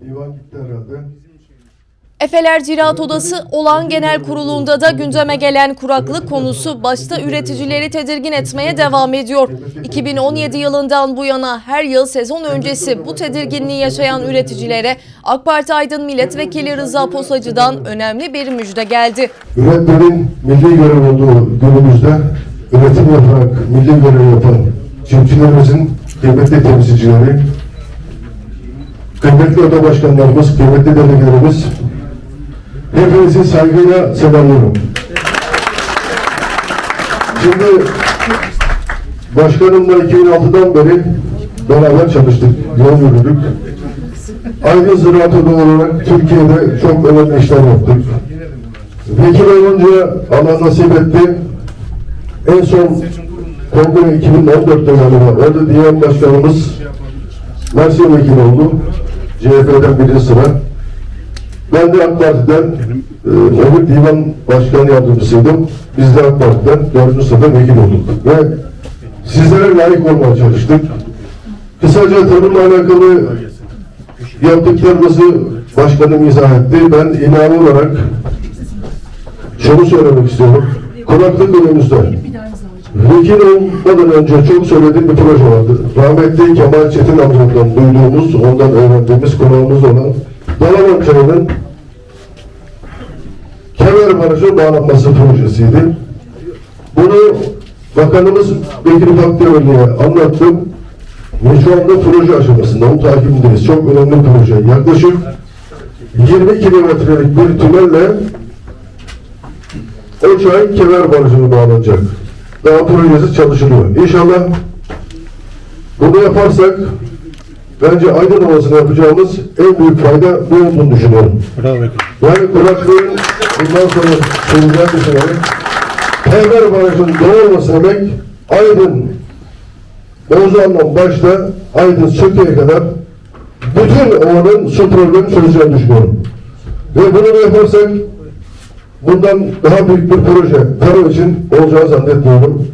Divan gitti herhalde. Efeler Ziraat Odası olan genel kurulunda da gündeme gelen kuraklık konusu başta üreticileri tedirgin etmeye devam ediyor. 2017 yılından bu yana her yıl sezon öncesi bu tedirginliği yaşayan üreticilere AK Parti Aydın Milletvekili Rıza Posacı'dan önemli bir müjde geldi. Üretmenin milli görev olduğu günümüzde üretim yaparak milli görev yapan çiftçilerimizin kıymetli temsilcileri, kıymetli oda başkanlarımız, kıymetli delegelerimiz, hepinizi saygıyla selamlıyorum. Şimdi başkanımla 2006'dan beri beraber çalıştık, yol yürüdük. Aydın Ziraat Odası olarak Türkiye'de çok önemli işler yaptık. Vekil olunca Allah nasip etti. En son kongre 2014'te galiba. Orada diyen başkanımız Mersin vekili oldu. CHP'den birinci sıra. Ben de AK Parti'den e, Örgüt Divan Başkan Yardımcısıydım. Biz de AK Parti'den dördüncü sırada vekil olduk. Ve sizlere layık olmaya çalıştık. Kısaca tarımla alakalı yaptıklarımızı başkanım izah etti. Ben ilave olarak şunu söylemek istiyorum. Kuraklık önümüzde. Vekil olmadan önce çok söylediğim bir proje vardı. Rahmetli Kemal Çetin amcamdan duyduğumuz, ondan öğrendiğimiz konağımız olan Dalaman Çayı'nın Kemer Barajı bağlanması projesiydi. Bunu Bakanımız Bekir Bakdemirli'ye anlattım. Ve şu anda proje aşamasında, onun takibinindeyiz. Çok önemli proje. Yaklaşık 20 kilometrelik bir tünelle o çay Kemer Barajı'na bağlanacak. Daha projesi çalışılıyor. İnşallah bunu yaparsak bence Aydın Ovası'na yapacağımız en büyük fayda bu olduğunu düşünüyorum. Yani kuraklığın bundan sonra söyleyeceğim düşünüyorum. Kemer Barajı'nın doğurması demek Aydın Bozdoğan'dan başta Aydın Söke'ye kadar bütün ovanın su problemi çözeceğini düşünüyorum. Ve bunu yaparsak bundan daha büyük bir proje tarım için olacağını zannetmiyorum.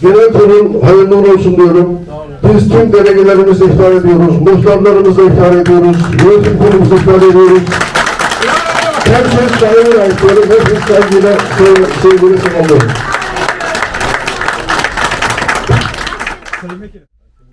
Genel kurul hayırlı olsun diyorum. Biz tüm delegelerimizi ihtar ediyoruz, muhtarlarımızı ihtar ediyoruz, yönetim kurulumuzu ihtar ediyoruz. Herkes saygı layık diyorum, hepiniz saygıyla, sevgiyle selamlıyorum.